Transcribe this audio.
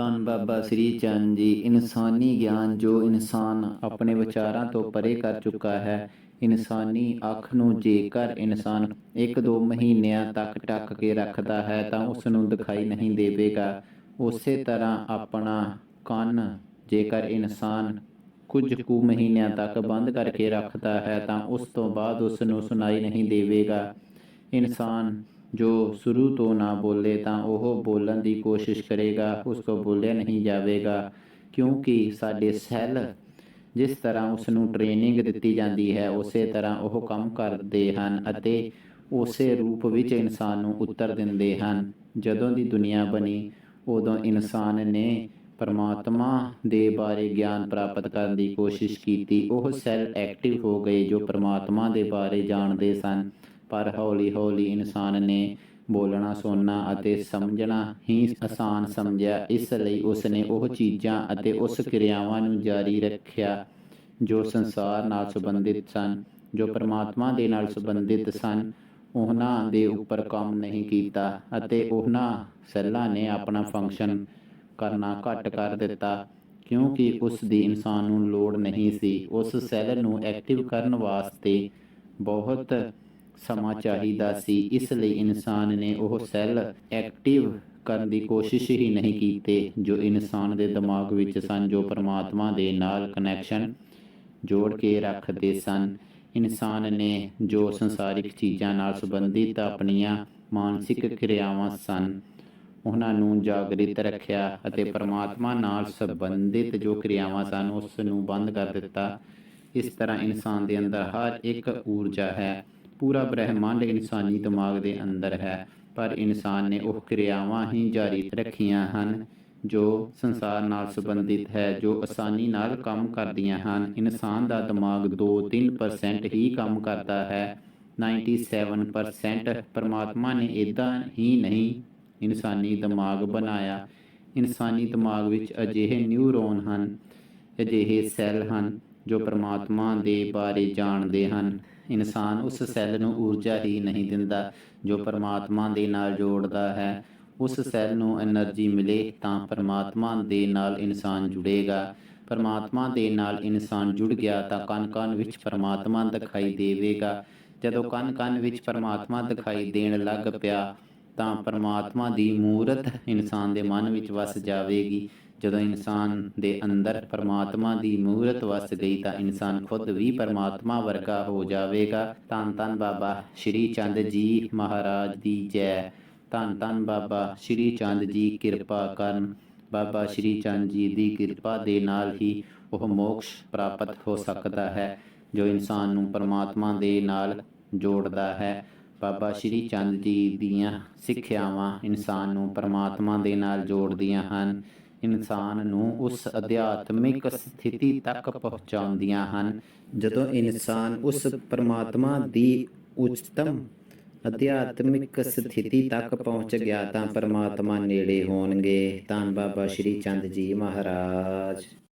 ਧੰਨ ਬਾਬਾ ਸ੍ਰੀ ਚੰਦ ਜੀ, ਇਨਸਾਨੀ ਗਿਆਨ ਜੋ ਇਨਸਾਨ ਆਪਣੇ ਵਿਚਾਰਾਂ ਤੋਂ ਪਰੇ ਕਰ ਚੁੱਕਾ ਹੈ, ਇਨਸਾਨੀ ਅੱਖ ਨੂੰ ਜੇਕਰ ਇਨਸਾਨ ਇੱਕ ਦੋ ਮਹੀਨਿਆਂ ਤੱਕ ਟੱਕ ਕੇ ਰੱਖਦਾ ਹੈ ਤਾਂ ਉਸ ਨੂੰ ਦਿਖਾਈ ਨਹੀਂ ਦੇਵੇਗਾ। ਉਸੇ ਤਰ੍ਹਾਂ ਆਪਣਾ ਕੰਨ ਜੇਕਰ ਇਨਸਾਨ ਕੁਝ ਕੁ ਮਹੀਨਿਆਂ ਤੱਕ ਬੰਦ ਕਰਕੇ ਰੱਖਦਾ ਹੈ ਤਾਂ ਉਸ ਤੋਂ ਬਾਅਦ ਉਸ ਨੂੰ ਸੁਣਾਈ ਨਹੀਂ ਦੇਵੇਗਾ। ਇਨਸਾਨ ਜੋ ਸ਼ੁਰੂ ਤੋਂ ਨਾ ਬੋਲੇ ਤਾਂ ਉਹ ਬੋਲਣ ਦੀ ਕੋਸ਼ਿਸ਼ ਕਰੇਗਾ, ਉਸ ਤੋਂ ਬੋਲਿਆ ਨਹੀਂ ਜਾਵੇਗਾ। ਕਿਉਂਕਿ ਸਾਡੇ ਸੈੱਲ ਜਿਸ ਤਰ੍ਹਾਂ ਉਸ ਨੂੰ ਟ੍ਰੇਨਿੰਗ ਦਿੱਤੀ ਜਾਂਦੀ ਹੈ, ਉਸੇ ਤਰ੍ਹਾਂ ਉਹ ਕੰਮ ਕਰਦੇ ਹਨ ਅਤੇ ਉਸੇ ਰੂਪ ਵਿੱਚ ਇਨਸਾਨ ਨੂੰ ਉੱਤਰ ਦਿੰਦੇ ਹਨ। ਜਦੋਂ ਦੀ ਦੁਨੀਆ ਬਣੀ, ਉਦੋਂ ਇਨਸਾਨ ਨੇ ਪਰਮਾਤਮਾ ਦੇ ਬਾਰੇ ਗਿਆਨ ਪ੍ਰਾਪਤ ਕਰਨ ਦੀ ਕੋਸ਼ਿਸ਼ ਕੀਤੀ। ਉਹ ਸੈੱਲ ਐਕਟਿਵ ਹੋ ਗਏ ਜੋ ਪਰਮਾਤਮਾ ਦੇ ਬਾਰੇ ਜਾਣਦੇ ਸਨ। ਪਰ ਹੌਲੀ-ਹੌਲੀ ਇਨਸਾਨ ਨੇ ਬੋਲਣਾ, ਸੁਣਨਾ ਅਤੇ ਸਮਝਣਾ ਹੀ ਆਸਾਨ ਸਮਝਿਆ। ਇਸ ਲਈ ਉਸ ਨੇ ਉਹ ਚੀਜ਼ਾਂ ਅਤੇ ਉਸ ਕਿਰਿਆਵਾਂ ਨੂੰ ਜਾਰੀ ਰੱਖਿਆ ਜੋ ਸੰਸਾਰ ਨਾਲ ਸੰਬੰਧਿਤ ਸਨ, ਜੋ ਪਰਮਾਤਮਾ ਦੇ ਨਾਲ ਸੰਬੰਧਿਤ ਸਨ। ਉਹਨਾਂ ਦੇ ਉੱਪਰ ਕੰਮ ਨਹੀਂ ਕੀਤਾ ਅਤੇ ਉਹਨਾਂ ਸੈੱਲਾਂ ਨੇ ਆਪਣਾ ਫੰਕਸ਼ਨ ਕਰਨਾ ਘੱਟ ਕਰ ਦਿੱਤਾ, ਕਿਉਂਕਿ ਉਸ ਦੀ ਇਨਸਾਨ ਨੂੰ ਲੋੜ ਨਹੀਂ ਸੀ। ਉਸ ਸੈੱਲ ਨੂੰ ਐਕਟਿਵ ਕਰਨ ਵਾਸਤੇ ਬਹੁਤ ਸਮਾਂ ਚਾਹੀਦਾ ਸੀ ਇਸ ਲਈ ਇਨਸਾਨ ਨੇ ਉਹ ਸੈੱਲ ਐਕਟਿਵ ਕਰਨ ਦੀ ਕੋਸ਼ਿਸ਼ ਹੀ ਨਹੀਂ ਕੀਤੀ ਜੋ ਇਨਸਾਨ ਦੇ ਦਿਮਾਗ ਵਿੱਚ ਸਨ ਜੋ ਪਰਮਾਤਮਾ ਦੇ ਨਾਲ ਕਨੈਕਸ਼ਨ ਜੋੜ ਕੇ ਰੱਖਦੇ ਸਨ। ਇਨਸਾਨ ਨੇ ਜੋ ਸੰਸਾਰਿਕ ਚੀਜ਼ਾਂ ਨਾਲ ਸੰਬੰਧਿਤ ਆਪਣੀਆਂ ਮਾਨਸਿਕ ਕਿਰਿਆਵਾਂ ਸਨ ਉਹਨਾਂ ਨੂੰ ਜਾਗਰਿਤ ਰੱਖਿਆ ਅਤੇ ਪਰਮਾਤਮਾ ਨਾਲ ਸੰਬੰਧਿਤ ਜੋ ਕਿਰਿਆਵਾਂ ਸਨ ਉਸ ਨੂੰ ਬੰਦ ਕਰ ਦਿੱਤਾ। ਇਸ ਤਰ੍ਹਾਂ ਇਨਸਾਨ ਦੇ ਅੰਦਰ ਹਰ ਇੱਕ ਊਰਜਾ ਹੈ। ਪੂਰਾ ਬ੍ਰਹਿਮੰਡ ਇਨਸਾਨੀ ਦਿਮਾਗ ਦੇ ਅੰਦਰ ਹੈ, ਪਰ ਇਨਸਾਨ ਨੇ ਉਹ ਕਿਰਿਆਵਾਂ ਹੀ ਜਾਰੀ ਰੱਖੀਆਂ ਹਨ, ਜੋ ਸੰਸਾਰ ਨਾਲ ਸੰਬੰਧਿਤ ਹੈ, ਜੋ ਆਸਾਨੀ ਨਾਲ ਕੰਮ ਕਰਦੀਆਂ ਹਨ। ਇਨਸਾਨ ਦਾ ਦਿਮਾਗ 2-3% ਹੀ ਕੰਮ ਕਰਦਾ ਹੈ 97% ਪਰਮਾਤਮਾ ਨੇ ਇਦਾਂ ਹੀ ਨਹੀਂ ਇਨਸਾਨੀ ਦਿਮਾਗ ਬਣਾਇਆ। ਇਨਸਾਨੀ ਦਿਮਾਗ ਵਿੱਚ ਅਜਿਹੇ ਨਿਊਰੋਨ ਹਨ, ਅਜਿਹੇ ਸੈੱਲ ਹਨ ਜੋ ਪਰਮਾਤਮਾ ਦੇ ਬਾਰੇ ਜਾਣਦੇ ਹਨ। ਇਨਸਾਨ ਉਸ ਸੈੱਲ ਨੂੰ ਊਰਜਾ ਹੀ ਨਹੀਂ ਦਿੰਦਾ, ਜੋ ਪਰਮਾਤਮਾ ਦੇ ਨਾਲ ਜੋੜਦਾ ਹੈ। ਉਸ ਸੈੱਲ ਨੂੰ એનર્ਜੀ ਮਿਲੇ ਤਾਂ ਪਰਮਾਤਮਾ ਦੇ ਨਾਲ ਇਨਸਾਨ ਜੁੜੇਗਾ। ਪਰਮਾਤਮਾ ਦੇ ਨਾਲ ਇਨਸਾਨ ਜੁੜ ਗਿਆ ਤਾਂ ਕੰਨ ਕੰਨ ਵਿੱਚ ਪਰਮਾਤਮਾ ਦਿਖਾਈ ਦੇਵੇਗਾ। ਜਦੋਂ ਕੰਨ ਕੰਨ ਵਿੱਚ ਪਰਮਾਤਮਾ ਦਿਖਾਈ ਦੇਣ ਲੱਗ ਪਿਆ ਤਾਂ ਪਰਮਾਤਮਾ ਦੀ ਮੂਰਤ ਇਨਸਾਨ ਦੇ ਮਨ ਵਿੱਚ ਵਸ ਜਾਵੇਗੀ। ਜਦੋਂ ਇਨਸਾਨ ਦੇ ਅੰਦਰ ਪਰਮਾਤਮਾ ਦੀ ਮੂਰਤ ਵਸ ਗਈ ਤਾਂ ਇਨਸਾਨ ਖੁਦ ਵੀ ਪਰਮਾਤਮਾ ਵਰਗਾ ਹੋ ਜਾਵੇਗਾ। ਧੰਨ ਧੰਨ ਬਾਬਾ ਸ਼੍ਰੀ ਚੰਦ ਜੀ ਮਹਾਰਾਜ ਦੀ ਜੈ। ਧੰਨ ਧੰਨ ਬਾਬਾ ਸ਼੍ਰੀ ਚੰਦ ਜੀ ਕਿਰਪਾ ਕਰਨ। ਬਾਬਾ ਸ਼੍ਰੀ ਚੰਦ ਜੀ ਦੀ ਕਿਰਪਾ ਦੇ ਨਾਲ ਹੀ ਉਹ ਮੋਕਸ਼ ਪ੍ਰਾਪਤ ਹੋ ਸਕਦਾ ਹੈ, ਜੋ ਇਨਸਾਨ ਨੂੰ ਪਰਮਾਤਮਾ ਦੇ ਨਾਲ ਜੋੜਦਾ ਹੈ। ਬਾਬਾ ਸ਼੍ਰੀ ਚੰਦ ਜੀ ਦੀਆਂ ਸਿੱਖਿਆਵਾਂ ਇਨਸਾਨ ਨੂੰ ਪਰਮਾਤਮਾ ਦੇ ਨਾਲ ਜੋੜਦੀਆਂ ਹਨ। ਇਨਸਾਨ ਨੂੰ ਉਸ ਅਧਿਆਤਮਿਕ ਸਥਿਤੀ ਤੱਕ ਪਹੁੰਚਾਉਂਦੀਆਂ ਹਨ। ਜਦੋਂ ਇਨਸਾਨ ਉਸ ਪਰਮਾਤਮਾ ਦੀ ਉੱਚਤਮ ਅਧਿਆਤਮਿਕ ਸਥਿਤੀ ਤੱਕ ਪਹੁੰਚ ਗਿਆ ਤਾਂ ਪਰਮਾਤਮਾ ਨੇੜੇ ਹੋਣਗੇ। ਤਾਂ ਬਾਬਾ ਸ਼੍ਰੀ ਚੰਦ ਜੀ ਮਹਾਰਾਜ।